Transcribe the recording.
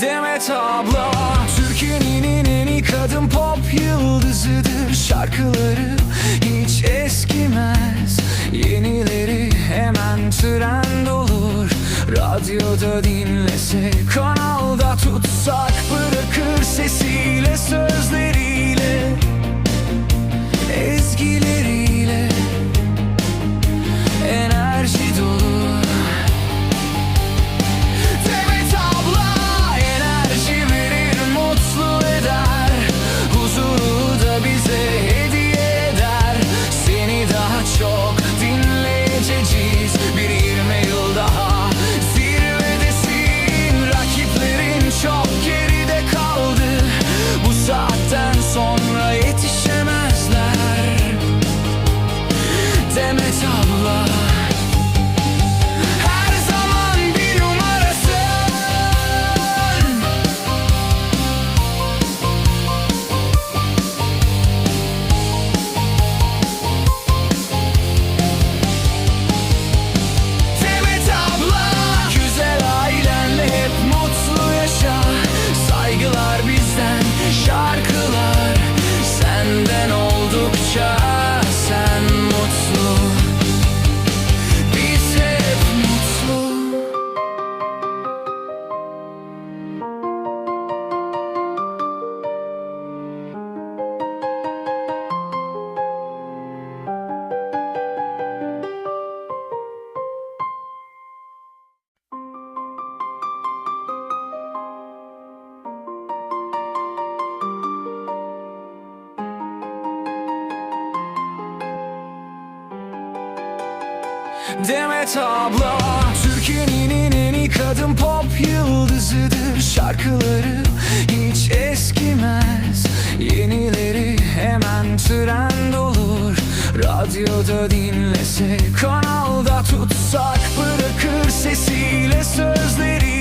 Demet abla Türkiye'nin en iyi kadın pop yıldızıdır. Şarkıları hiç eskimez. Yenileri hemen trend olur. Radyoda dinlese Kanalda tutsak Bırakır sesiyle sözleriyle Demet abla Türkiye'nin en iyi kadın pop yıldızıdır. Şarkıları hiç eskimez. Yenileri hemen trend olur. Radyoda dinlese Kanalda tutsak Bırakır sesiyle sözleriyle